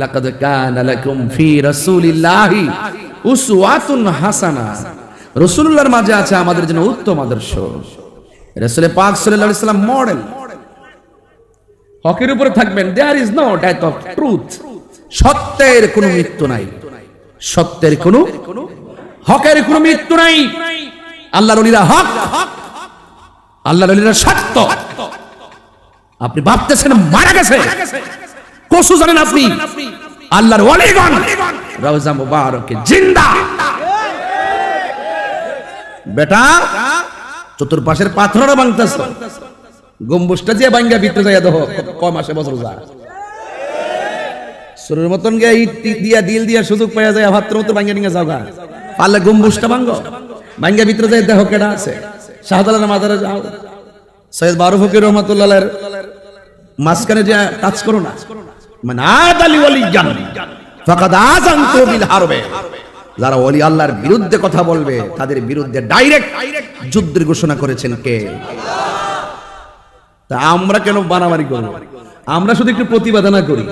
লাকাদ কানা লাকুম ফি রাসূলিল্লাহি উসওয়াতুন হাসানা। রাসূলুল্লাহর মাঝে আছে আমাদের জন্য উত্তম আদর্শ। রাসূল পাক সাল্লাল্লাহু আলাইহি সাল্লাম মডেল হকের উপরে থাকবেন। There is no death of truth সত্যের কোনো মৃত্যু নাই। সত্যের কোনো হকের কোনো মৃত্যু নাই। আল্লাহর ওলিরা হক। আল্লাহর ওলিরা সত্য। আপনি ভাবতেছেন মারা গেছে। কসু জানেন আপনি? আল্লাহর ওলিগণ। রওজা মুবারকে জিন্দা। বেটা চতুর্পাশের পাথরটা ভাঙতেছ। গম্বুজটা যে ভাঙ্গা ভিতরে যাইয়া দেহ কয় মাসে বছর যা সুরের মতন গিয়া ইট দিয়া দিল দিয়া সুযোগ পাইয়া যায় ভাত্র মতো ভাঙ্গা নিয়ে যাও গা। পারলে গম্বুজটা ভাঙ্গ। ভাঙ্গা ভিতরে যাই দেহ কেডা আছে। শাহজালালের মাজারে যাও। সৈয়দ বারু ফকির রহমতুল্লাহ মাঝখানে যে টাচ করো না যারা ওলি আল্লাহর বিরুদ্ধে কথা বলবে, তাদের বিরুদ্ধে ডাইরেক্ট যুদ্ধের ঘোষণা করেছেন কে? তা আমরা কেন মারামারি করব? আমরা শুধু একটু করি।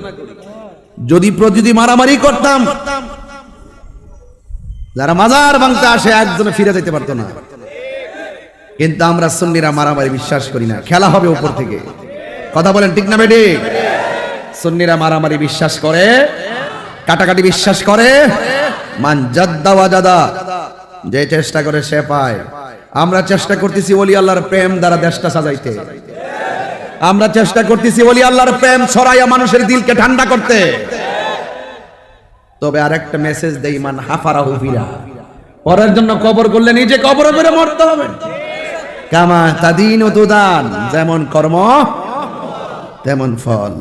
যদি মারামারি করতাম, যারা মাজার ভাঙতে আসে একজনে ফিরে যেতে পারতো না। কিন্তু আমরা সুন্নিরা মারামারি বিশ্বাস করি না। খেলা হবে উপর থেকে। কথা বলেন ঠিক না বেডি সুন্নিরা মারামারি বিশ্বাস করে, কাটাকাটি বিশ্বাস করে, মান জাদ্দা ওয়াজাদা যে চেষ্টা করে সে পায়। আমরা চেষ্টা করতেছি ওলি আল্লাহর প্রেম দ্বারা দেশটা সাজাইতে। আমরা চেষ্টা করতেছি ওলি আল্লাহর প্রেম ছড়াইয়া মানুষের দিলকে ঠান্ডা করতে। তবে আরেকটা মেসেজ দেই, মান হাফারা হুফিরা পরের জন্য কবর করলে নিজে কবর করে মরতে হবে। কামা তাদিন তুদান, যেমন কর্ম, তেমন ফল।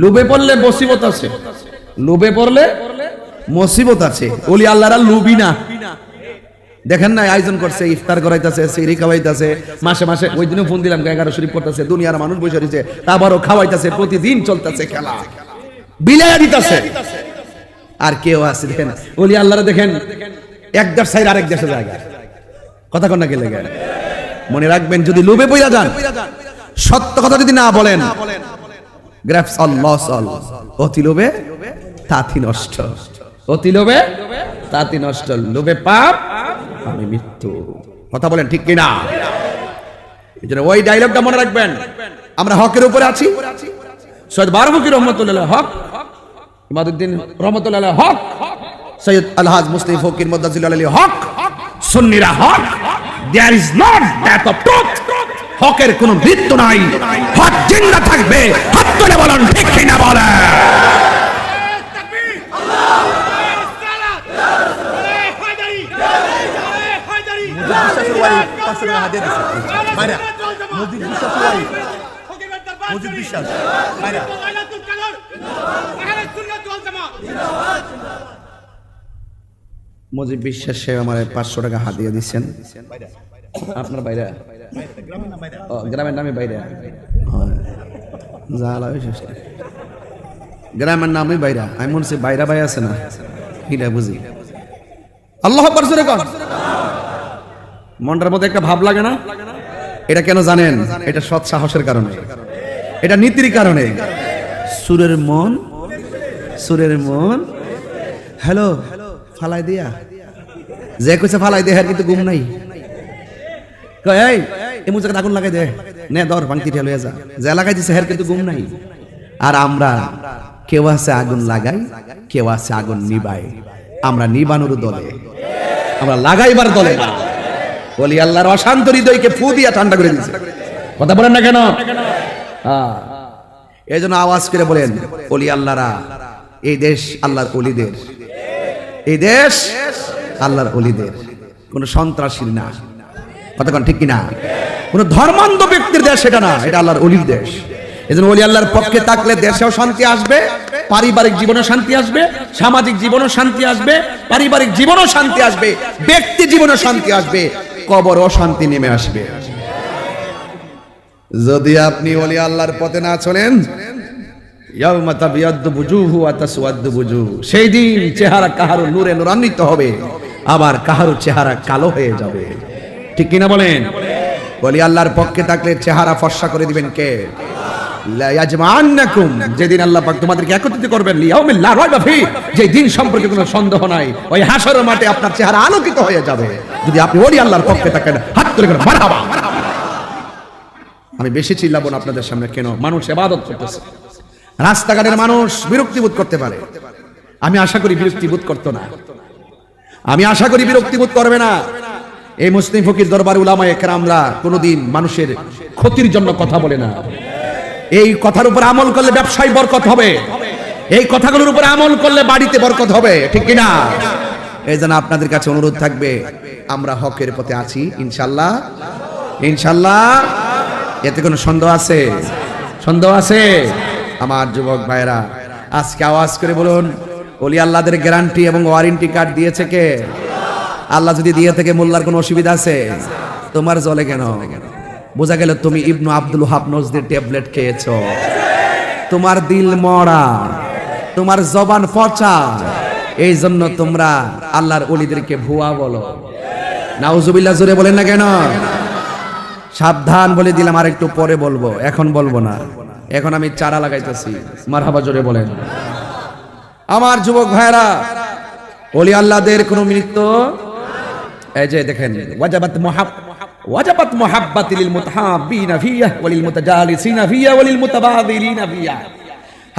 লুবে পড়লে মসিবত আছে। লুবে পড়লে মসিবত আছে। ওলি আল্লাহরা লুবি না। দেখেন না আয়োজন করছে, ইফতার করাইতেছে সিরি খাওয়াইতেছে, মাসে মাসে ওই দিনও ফোন দিলাম এগারো শরীফ করতেছে দুনিয়ার মানুষ বসে রয়েছে আবারও খাওয়াইতেছে, প্রতিদিন চলতেছে খেলা। বিলায়া দিতেছে। আর কেউ আছে, দেখেন, ওলি আল্লাহরা দেখেন, এক দেশ সাইড আরেক দেশে জায়গা কথা কন না কে লেগে? মনে রাখবেন, যদি লোভে পইরা যান, সত্য কথা যদি না বলেন গ্রাফস অল লস অল অতি লোভে তাতি নষ্ট। অতি লোভে তাতি নষ্ট। লোভে পাপ, আমি মৃত্যু। কথা বলেন ঠিক কিনা? এই জন্য ওই ডায়লগটা মনে রাখবেন। আমরা হকের উপরে আছি। সৈয়দ বারমুখী রহমতুল্লাহ হক, ইমাদুদ্দিন রহমতুল্লাহ হক, সৈয়দ আলহাজ মুস্তাফি ফকির মদাজিল আলী হক, সুন্নিরা হক। There is not death of truth হকের কোনো মৃত্যু নাই। হক জিন্দা থাকবে। হাত তুলে বলুন ঠিক কিনা বলেন মজিব বিশ্বাস সে আমার পাঁচশো টাকা হাতিয়ে দিচ্ছেন। আপনার বাইরে? গ্রামের নামে বাইরে। জালা বিশেষ গ্রামের নামে বাইরা বাইরা ভাই আছে না, এটা বুঝি। আল্লাহ কন। মধ্যে একটা ভাব লাগে না? এটা কেন জানেন? এটা সৎ সাহসের কারণে। এটা নীতির কারণে। সুরের মন সুরের মন। হ্যালো, ফালাই দিয়া। যে কইছে ফালাই দে হ্যাঁ কিন্তু ঘুম নাই। এই এমন আগুন লাগাই দে। নে দর ভাঙতি ঠেলে যা। যে দিছে হের কিন্তু নাই। আর আমরা, কেউ আছে আগুন লাগাই, কেউ আছে আগুন নিবাই। আমরা নিবানোর দলে। আমরা লাগাইবার দলে। বলি আল্লাহর অশান্ত হৃদয়কে ফু দিয়া ঠান্ডা করে কথা বলেন না কেন? হ্যাঁ। এই জন্য আওয়াজ করে বলেন, অলি আল্লাহরা, এই দেশ আল্লাহর অলিদের। এই দেশ আল্লাহর অলিদের। কোন সন্ত্রাসীর না। কতক্ষণ ঠিক কিনা? কোন ধর্মান্ধ ব্যক্তির দেশ এটা না, এটা আল্লাহর অলির দেশ। এজন্য অলি আল্লাহর পক্ষে থাকলে দেশেও শান্তি আসবে, পারিবারিক জীবনেও শান্তি আসবে, সামাজিক জীবনেও শান্তি আসবে, পারিবারিক জীবনেও শান্তি আসবে, ব্যক্তি জীবনেও শান্তি আসবে, কবরও শান্তি নেমে আসবে। যদি আপনি অলি আল্লাহর পথে না চলেন সেই দিন চেহারা কাহারো নূরে নূরান্বিত হবে, আবার কাহারো চেহারা কালো হয়ে যাবে। ঠিক কিনা বলেন? বলি, আল্লাহর পক্ষে থাকলে চেহারা ফর্সা করে দিবেন কে? যেদিন আল্লাহ পাক তোমাদেরকে একত্রিত করবেন যে দিন সম্পর্কে কোনো সন্দেহ নাই, ওই মাঠে আপনার চেহারা আলোকিত হয়ে যাবে। যদি আপনি আল্লাহর পক্ষে থাকেন, হাত তুলে আমি বেশি চিল্লাবো না আপনাদের সামনে, কেন? মানুষ ইবাদত করতেছে। রাস্তাঘাটের মানুষ বিরক্তিবোধ করতে পারে। আমি আশা করি বিরক্তিবোধ করতো না। আমি আশা করি বিরক্তিবোধ করবে না। এই মুসলিম ফকির দরবার উলামায়ে কেরামরা কোনোদিন মানুষের ক্ষতির জন্য কথা বলে না। এই কথার উপর আমল করলে ব্যবসায় বরকত হবে। এই কথাগুলোর উপর আমল করলে বাড়িতে বরকত হবে। ঠিক কিনা? এই জন্য আপনাদের কাছে অনুরোধ থাকবে, আমরা হকের পথে আছি, ইনশাল্লাহ। ইনশাল্লাহ। এতে কোনো সন্দেহ আছে? সন্দেহ আছে? আমার যুবক ভাইরা আজকে আওয়াজ করে বলুন, অলি আল্লাহদের গ্যারান্টি এবং ওয়ারেন্টি কার্ড দিয়েছে কে? আল্লাহ যদি দিয়ে থেকে মোল্লার কোনো অসুবিধা আছে, তোমার জলে কেন? বোঝা গেল তুমি ইবনু আব্দুল হাব নজদের ট্যাবলেট খেয়েছ। তোমার দিল মরা, তোমার জবান পচা। এই জন্য তোমরা আল্লাহর অলিদেরকে ভুয়া বলো। নাউজুবিল্লাহ, জোরে বলেন না কেন? সাবধান বলে দিলাম, আর একটু পরে বলব। এখন বলব না। এখন আমি চারা লাগাইতেছি। মারহাবা জোরে বলেন। আমার যুবক ভাইরা অলি আল্লাহদের কোনো মৃত্যু এই যে দেখেন, ওয়াজাবাত মুহাব, ওয়াজাবাত মুহাব্বাতি লিল মুতাহাব্বিনা ফিয়া ওয়ালিল মুতাজালিসিনা ফিয়া ওয়ালিল মুতাবাদিলিনা ফিয়া।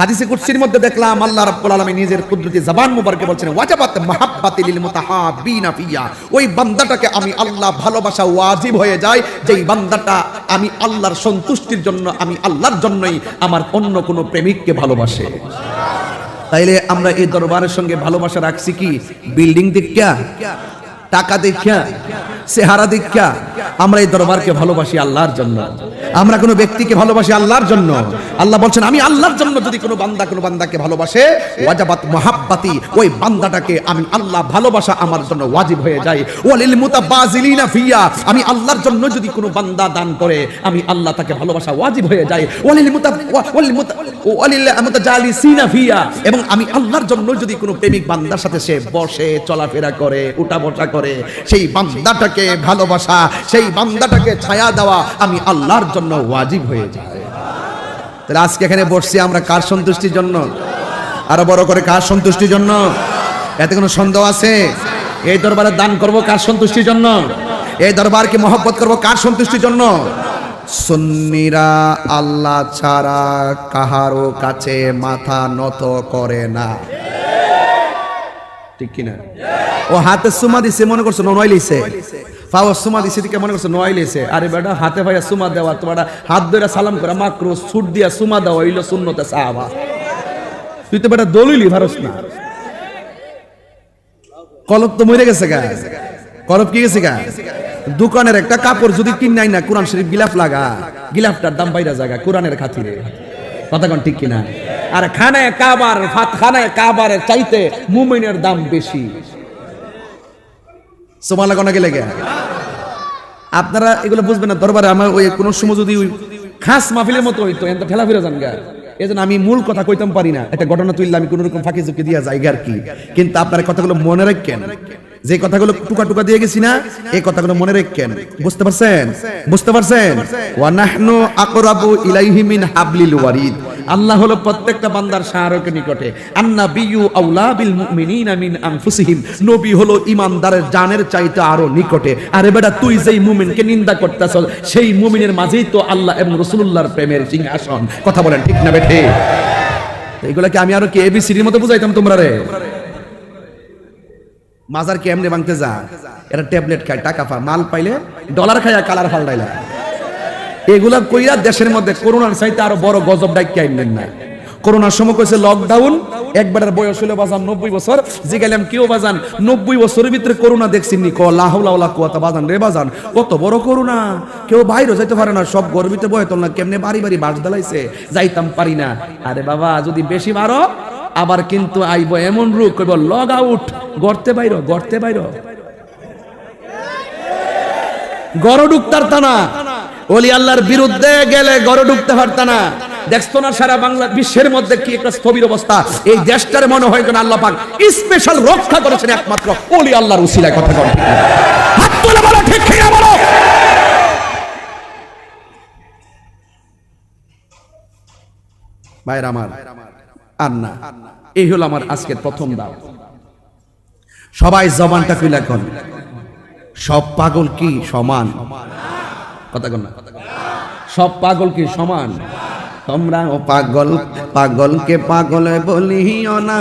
হাদিসে কুদসির মধ্যে দেখলাম, আল্লাহ রাব্বুল আলামিন নিজের কুদরতি জবান মুবারকে বলছেন, ওয়াজাবাত মুহাব্বাতি লিল মুতাহাব্বিনা ফিয়া। ওই বান্দাটাকে আমি আল্লাহ ভালোবাসা ওয়াজিব হয়ে যায় যেই বান্দাটা আমি আল্লাহর সন্তুষ্টির জন্য, আমি আল্লাহর জন্যই আমার অন্য কোনো প্রেমিককে ভালোবাসে। তাইলে আমরা এই দরবারের সঙ্গে ভালোবাসা রাখছি কি? বিল্ডিং দেখা টাকা দেখা চেহারা দেখা আমরা এই দরবারকে ভালোবাসি আল্লাহর জন্য। আমরা কোনো ব্যক্তিকে ভালোবাসি আল্লাহর জন্য। আল্লাহ বলছেন, আমি আল্লাহর জন্য যদি কোনো বান্দা কোনো বান্দাকে ভালোবাসে, ওয়াজাবাত মহাব্বাতি, ওই বান্দাটাকে আমি আল্লাহ ভালোবাসা আমার জন্য ওয়াজিব হয়ে যায়। ওয়ালিল মুতাবাজিলিনা ফিয়া, আমি আল্লাহর জন্য যদি কোনো বান্দা দান করে, আমি আল্লাহ তাকে ভালোবাসা ওয়াজিব হয়ে যায়। ওয়ালিল মুতা ওয়ালিল মুতা, ওয়ালিল মুতাজালিসিনা ফিয়া, এবং আমি আল্লাহর জন্য যদি কোনো প্রেমিক বান্দার সাথে সে বসে, চলাফেরা করে উঠা বসা করে সেই বান্দাটাকে ভালোবাসা, সেই বান্দাটাকে ছায়া দেওয়া আমি আল্লাহর জন্য ওয়াজিব হয়ে যায় তাহলে আজকে এখানে বসছি আমরা কার সন্তুষ্টির জন্য? আরও বড় করে কার সন্তুষ্টির জন্য? এতে কোনো সন্দেহ আছে? এই দরবারে দান করব কার সন্তুষ্টির জন্য? এই দরবারকে মহব্বত করব কার সন্তুষ্টির জন্য? সুন্নিরা আল্লাহ ছাড়া কাহারও কাছে মাথা নত করে না। ঠিক কিনা? ও হাতে সুমা দিছে, মনে করছ নয় লিছে? সুমা দিছে দিকে মনে করছ নয় লিছে? আরে বেটা, হাতে ভাইয়া সুমা দেওয়া, তোমার হাত ধরে সালাম দিয়া সুমা দেওয়া হইল শূন্যতে সাহাবা। তুই তো বেটা দলিলি ভারস না। কলব তো মরে গেছে গা। কলব কি গেছে গা? দোকানের একটা কাপড় যদি কিনাই না, কোরআন শরীফ গিলাফ লাগা। গিলাফটার দাম বাইরা জায়গা কোরআনের খাতিরে। কথা ঠিক কিনা? আর খানায় কাবার খানায় কাবারের চাইতে মুমিনের দাম বেশি। সোমা লাগানো গেলে আপনারা এগুলো বুঝবেন না, দরবারে আমার ওই কোনো সময় যদি ওই খাস মাহফিলের মতো হইতো এত ঠেলা ফিরে যান গা। আমি মূল কথা কইতাম পারি না। একটা ঘটনা তুললে আমি কোন রকম ফাঁকি ঝুঁকি দিয়া যাই আর কি। কিন্তু আপনার কথাগুলো মনে রাখেন। যে কথাগুলো টুকা টুকা দিয়ে গেছি না, এই কথাগুলো মনে রাখেন। বুঝতে পারছেন? বুঝতে পারছেন? ওয়া নাহনু আকরাবু ইলাইহি মিন হাবলিল ওয়ারিদ। আল্লাহ হলো প্রত্যেকটা বান্দার শাহরকের নিকটে। আন্না বিয়ু আউলা বিল মুমিনিনা মিন আনফুসিহিম। নবী হলো ইমানদারের জানের চাইতে আরও নিকটে। আরে বেটা, তুই যেই মুমিনকে নিন্দা করতেছ, সেই মুমিনের মাঝেই তো আল্লাহ এবং রাসূলুল্লাহর প্রেমের সিংহাসন। কথা বলেন ঠিক না বেঠে? এইগুলাকে আমি আরও কি এবিসিডির মতো বুঝাইতাম তোমরা রে? মাজার কি এমনি ভাঙতে যা? এরা ট্যাবলেট খায়, টাকা পা মাল পাইলে ডলার খায় কালার ফাল্টাইলা। এগুলা কইরা দেশের মধ্যে করোনার চাইতে আরও বড় গজব ডাইকে আইলেন না করোনার সময় কইছে লকডাউন একবারের বয়স হলো বাজান নব্বই বছর। জিগাইলাম কেউ বাজান? নব্বই বছরের ভিতরে করোনা দেখছি নি। লাহুলা কুয়াতা বাজান রে বাজান, কত বড় করোনা। কেউ বাইরে যাইতে পারে না, সব গর্বিত বয়ে তোল না কেমনে বাড়ি বাড়ি বাস দালাইছে যাইতাম পারি না। আরে বাবা, যদি বেশি মারো আবার কিন্তু আইব এমন রূপ কইব লগ আউট গড়তে বাইর গড়তে বাইর। গড় ঢুকতার তানা ওলি আল্লাহর বিরুদ্ধে গেলে গড় ঢুকতে পারত না। দেখছ না সারা বাংলা বিশ্বের মধ্যে কি একটা স্থবির অবস্থা? এই দেশটার মনে হয় যেন আল্লাহ পাক স্পেশাল রক্ষা করেছেন একমাত্র ওলি আল্লাহর উসিলায়, কথা বলে। হাত তুলে বলো, ঠিক কিনা বলো? ভাইয়ের আমার আর না এই হলো আমার আজকের প্রথম দাও। সবাই জবানটা খুলে এখন সব পাগল কি সমান? কথা কন না। সব পাগল কি সমান? তোমরা ও পাগল, পাগলকে পাগল বলিও না।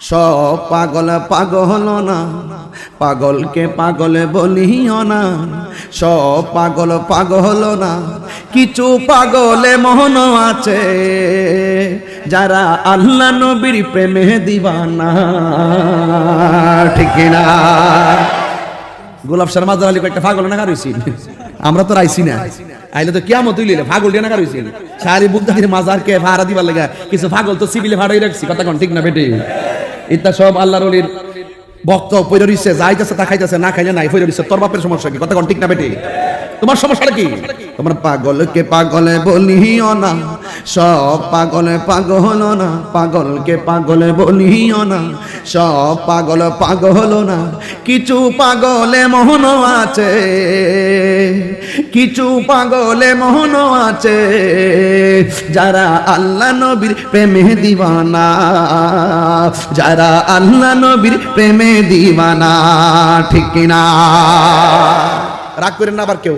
সব পাগল পাগল না। পাগলকে পাগল বলিও না। সব পাগল পাগল না। কিছু পাগলে মোহন আছে। যারা আল্লাহ নবীর প্রেমে দিবানা। ঠিক না গোলাপ শর্মা আলী একটা পাগল না কারইছি আমরা তো রাইছি না। আইলে তো কিয়ামত তুইলে পাগল দিয়ে না কারইছি সারি বুক দাঁড়িয়ে মাজার কে ভাড়া দিবার লাগা, কিছু পাগল তো সিভিলে ভাড়াই রাখছি, কথা কোন, ঠিক না বেটে? ইত্যা সব আল্লাহর অলির ভক্ত পৈর রইছে যাইতেছে তা খাইতেছে, না খাইলে নাই, পৈর রইছে তোর বাপের সমস্যা কি, কথা কোন, ঠিক না বেটে? তোমার সমস্যাটা কি? তোমার পাগলকে পাগলে বলিও না, সব পাগলে পাগল না, পাগলকে পাগলে বলিও না, সব পাগল পাগল না, কিছু পাগলে মোহন আছে, কিছু পাগলে মোহন আছে, যারা আল্লাহ নবীর প্রেমে দিবানা, যারা আল্লাহ নবীর প্রেমে দিবানা, ঠিক না রাগ করেন না আবার কেউ?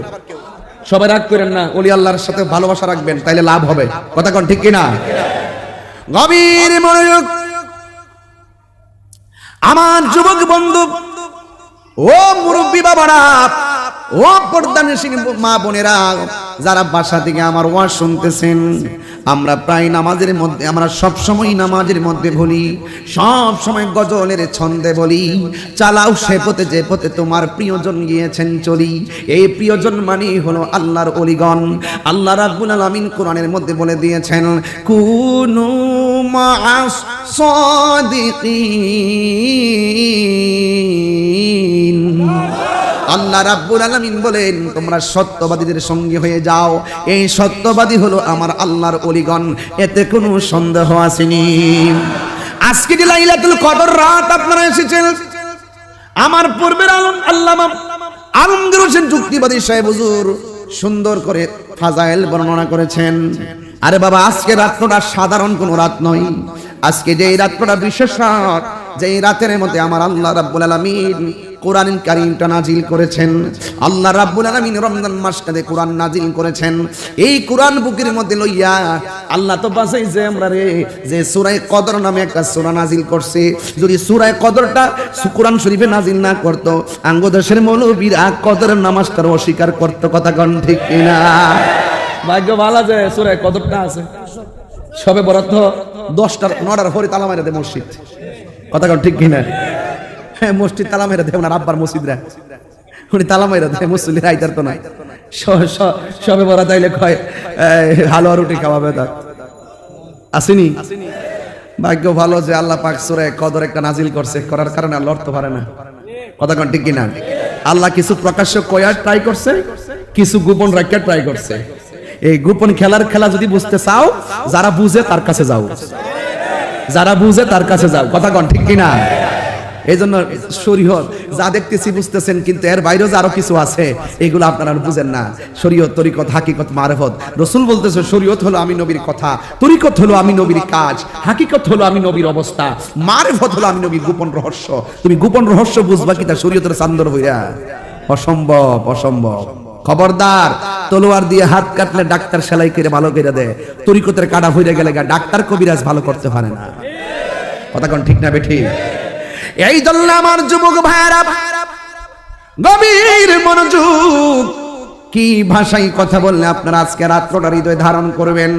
সবাই রাগ করেন না, ওলি আল্লাহর সাথে ভালোবাসা রাখবেন, তাইলে লাভ হবে। কথা কোন ঠিক কিনা? গভীর মনোযোগ। আমার যুবক বন্ধু, ও মুরব্বী বাবারা, ও পর্দানি সিং মা বোনেরা যারা বাসা থেকে আমার ওয়াজ শুনতেছেন, আমরা প্রায় নামাজের মধ্যে, আমরা সব সময় নামাজের মধ্যে বলি সব সময় গজলের ছন্দে বলি, চালাও সে পথে যে পথে তোমার প্রিয়জন গিয়েছেন চলি। এই প্রিয়জন মানে হলো আল্লাহর অলিগণ। আল্লাহ রাব্বুল আলামিন কোরআনের মধ্যে বলে দিয়েছেন, কুনু মা'আস সাদিকিন। আল্লাহ রাব্বুল আলামিন বলেন, তোমরা সত্যবাদীদের সঙ্গে হয়ে যাও। এই সত্যবাদী হলো আমার আল্লাহর অলিগণ। এতে কোনো সন্দেহ আসেনি। আজকে যে লাইলাতুল কদর রাত আপনারা এসেছেন, আমার পূর্বের আলম, আল্লামা আলমগীর হোসেন যুক্তিবাদী সাহেব হুজুর সুন্দর করে ফাজাইল বর্ণনা করেছেন। আরে বাবা, আজকে রাত্রটা সাধারণ কোনো রাত নয়। আজকে যে এই রাত্রটা বিশেষ রাত যে এই রাতের মধ্যে আমার আল্লাহ রাব্বুল আলামিন কোরআন কারিমটা নাজিল করেছেন। আল্লাহ রাব্বুল আলামিন রমজান মাসটাতে কোরআন নাজিল করেছেন। এই কোরআন বুকের মধ্যে লইয়া আল্লাহ তো বাসাই যে আমরা রে, যে সূরা কদর নামে একটা সূরা নাজিল করছে। যদি সূরা কদরটা কোরআন শরীফে নাজিল না করত, আঙ্গ দেশের মৌলবীরা কদরের নামাজটার অস্বীকার করত, কথা কন ঠিক কিনা? ভাগ্য ভালো যে সূরা কদরটা আছে। সবে বরাদ্দ দশটার, নটার পরে তালা মারা দেয় মসজিদ। কথা কন ঠিক কিনা? হ্যাঁ মসজিদ তালা মেরা দেয় ওনার আব্বার মসজিদরা। উনি তালা মেরা দেয় তো নাই সবে তাইলে কয় হালুয়া রুটি খাওয়াবে তার আসেনি? ভাগ্য ভালো যে আল্লাহ পাক সুরে কদর একটা নাজিল করছে, করার কারণে আল্লাহ অর্থ পারে না। কথা কন ঠিক কিনা? আল্লাহ কিছু প্রকাশ্য কয়ার ট্রাই করছে, কিছু গোপন রাখিয়া ট্রাই করছে। এই গোপন খেলার খেলা যদি বুঝতে চাও, যারা বুঝে তার কাছে যাও। যারা বুঝে তার কাছে যাও। কথা কন ঠিক কিনা? এই শরীয়ত যা দেখতেছি বুঝতেছেন, কিন্তু এর বাইরেও যে আরও কিছু আছে, এগুলো আপনারা বুঝেন না। শরীয়ত, তরিকত, হাকিকত, মারফত। রসুল বলতেছে, শরীয়ত হলো আমি নবীর কথা, তরিকত হলো আমি নবীর কাজ, হাকিকত হলো আমি নবীর অবস্থা, মারফত হলো আমি নবীর গোপন রহস্য। তুমি গোপন রহস্য বুঝবা কি তা শরীয়তের চান্দর হইয়া? অসম্ভব অসম্ভব। খবরদার, তলোয়ার দিয়ে হাত কাটলে ডাক্তার সেলাই করে ভালো করে দেয় তরিকতের কাটা হইয়া গেলে ডাক্তার কবিরাজ ভালো করতে পারে না। কথা কোন ঠিক না, বেঠি? এই জন্য আমার যুবক ভাইরা গভীর মনোযোগ, কি ভাষায় কথা বললে আপনারা আজকে রাত্রটা হৃদয় ধারণ করবেন?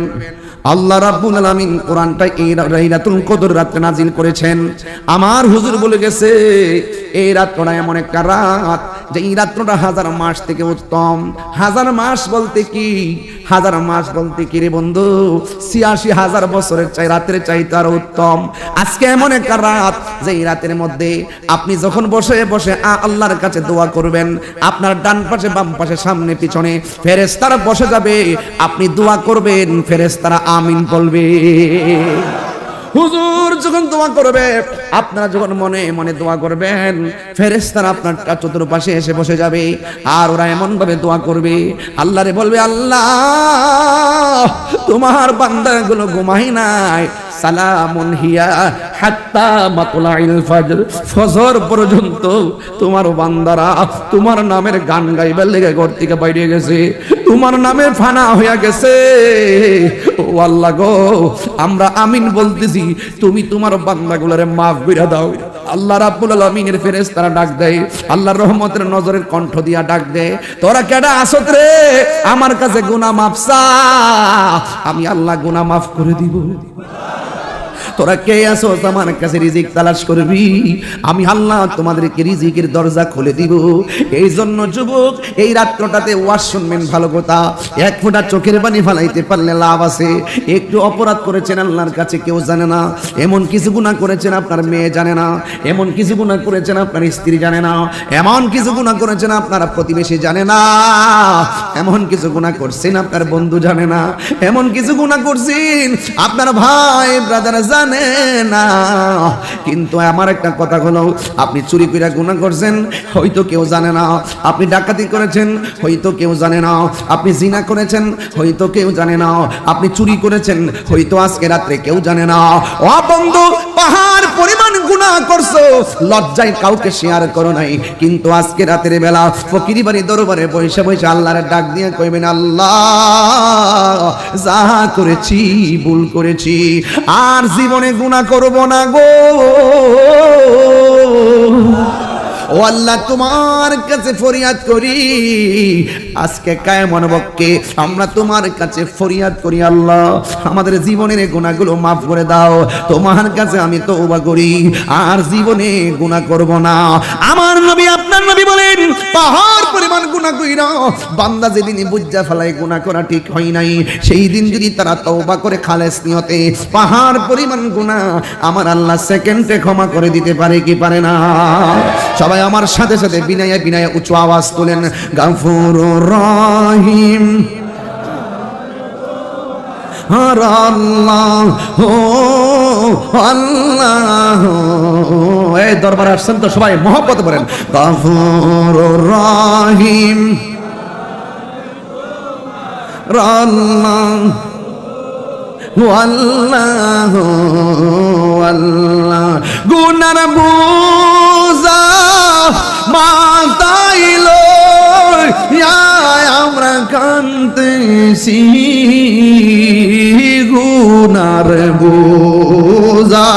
আল্লাহ রাব্বুল আলামিন কোরআনটা এই রাইলাতুল কদর রাতে নাজিল করেছেন। আমার হুজুর বলে গেছে, এই রাতটা এমন একটা রাত যে এই রাত্রটা হাজার মাস থেকে উত্তম। হাজার মাস বলতে কি? হাজার মাস বলতে কি রে বন্ধু? ছিয়াশি হাজার বছরের চাই, রাতের চাইতে আরও উত্তম। আজকে এমন একটা রাত যে এই রাতের মধ্যে আপনি যখন বসে বসে আ- আল্লাহর কাছে দোয়া করবেন, আপনার ডান পাশে, বাম পাশে, সামনে, পিছনে ফেরেস্তারা বসে যাবে, আপনি দোয়া করবেন ফেরেস্তারা আমিন বলবে। হুজুর যখন দোয়া করবে, আপনারা যখন মনে মনে দোয়া করবেন ফেরেস্তারা আপনার চতুর্পাশে এসে বসে যাবে আর ওরা এমন ভাবে দোয়া করবে, আল্লাহরে বলবে, আল্লাহ, তোমার বান্দাগুলো ঘুমাই নাই সালামুন হিয়া হাত্তা মাতলাইল ফজর। ফজর পর্যন্ত তোমার বান্দারা তোমার নামের গান গাইবার লেগে ঘর থেকে বাইরে গেছে। তোমার নামে ফানা হইয়া গেছে। ও আল্লাহ গো, আমরা আমিন বলতেছি, তুমি তোমার বান্দাগুলোরে মাফ কইরা দাও। আল্লাহ রাব্বুল আলামিনের ফেরেশতারা ডাক দেয়, আল্লাহর রহমতের নজরের কণ্ঠ দিয়া ডাক দেয়, তোরা কেডা আসত রে? আমার কাছে গুনাহ মাফসা আমি আল্লাহ গুনাহ মাফ করে দিব। তোরা কে আসো আমার কাছে রিজিক তালাশ করবি? আমি আল্লাহ তোমাদেরকে রিজিকের দরজা খুলে দিব। এই জন্য যুবক, এই রাত্রটাতে ওয়াজ শুনবেন ভালো কথা। এক ফোঁটা চোখের পানি ফালাইতে পারলে লাভ আছে। একটু অপরাধ করেছেন আল্লাহর কাছে কেউ জানে না। এমন কিছু গুণা করেছেন আপনার মেয়ে জানে না। এমন কিছু গুণা করেছেন আপনার স্ত্রী জানে না। এমন কিছু গুণা করেছেন আপনার প্রতিবেশী জানে না। এমন কিছু গুণা করছেন আপনার বন্ধু জানে না। এমন কিছু গুণা করছেন আপনার ভাই ব্রাদার জানে না। কিন্তু আমার একটা কথা হলো, আপনি চুরি করে গুণা করছেন, হয়তো কেউ জানে না। আপনি ডাকাতি করেছেন, হয়তো কেউ জানে না। আপনি জিনা করেছেন, হয়তো কেউ জানে না। আপনি চুরি করেছেন, হয়তো আজকে রাত্রে কেউ জানে না। ও বন্ধু, পাহাড় পরিমাণ গুনাহ করছ? লজ্জায় কাউকে শেয়ার করো নাই। কিন্তু আজকে রাতের বেলা ফকিরি বাড়ি দরবারে বসে বসে আল্লাহর ডাক দিয়ে কইবেন, আল্লাহ, যা করেছি, ভুল করেছি। আর জীবনে গুনাহ করব না গো। ও আল্লাহ, তোমার কাছে ফরিয়াদ করি। আজকে আমরা তোমার কাছে ফরিয়াদ করি, আল্লাহ। আমাদের জীবনের গুণাগুলো মাফ করে দাও। তোমার কাছে আমি করি, আর জীবনে গুনাহ করব না। আমার নবী, আপনার নবী বলেন, পাহাড় পরিমাণ কইরা বান্দা বুজ্জা ফেলায় গুনাহ করা ঠিক হয় নাই, সেই দিন যদি তারা তওবা করে খালেস নিয়তে, পাহাড় পরিমাণ গুনাহ আমার আল্লাহ সেকেন্ডে ক্ষমা করে দিতে পারে কি পারে না? সবাই আমার সাথে সাথে বিনায়া বিনায়া উঁচু আওয়াজ তোলেন, গাফুর রহিম। আর আল্লাহ, ও আল্লাহ। এই দরবারে আসছেন তো সবাই, মহব্বত করেন, গাফুর রহিম। আল্লাহ আল্লাহ আল্লাহ। গুনার বুজা আমরা কান্তেছি গুনার বুজা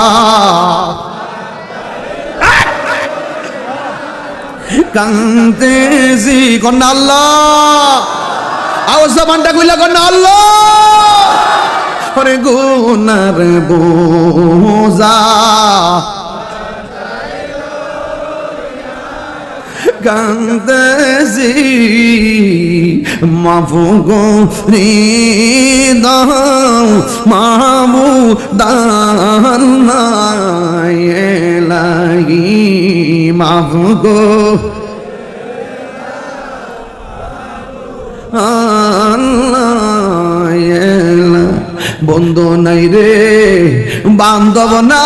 কান্তেছি কন্যা আল্লাহ। আওয়াজ জবানটা কইলা কন্যা আল্লাহ। গুনার বোঝা। কান্দেছি মাফু গো রে দাও মামু দান লাগি মাফু গো বন্ধু নাই রে, বান্ধব না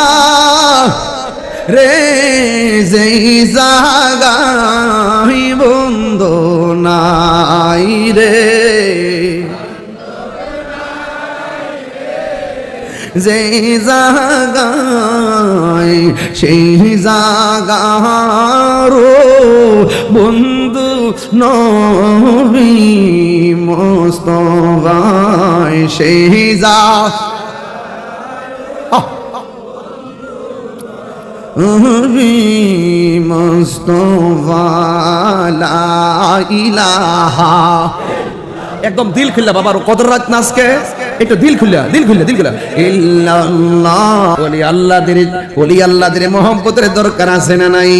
রে যেই জাগাই বন্ধু নাই রে। যেই জাগায় সেই জাগারো বন্ধু নবী মোস্তফায় সেই লা ইলাহা। একদম দিল খুললা বাবার কদর রাত নাচকে একটু দিল খুললা দিল খুললা দিল খুললা। ইল্লাল্লাহ। ওলি আল্লাহদের ওলি আল্লাহদের মহব্বতের দরকার আছে না নাই?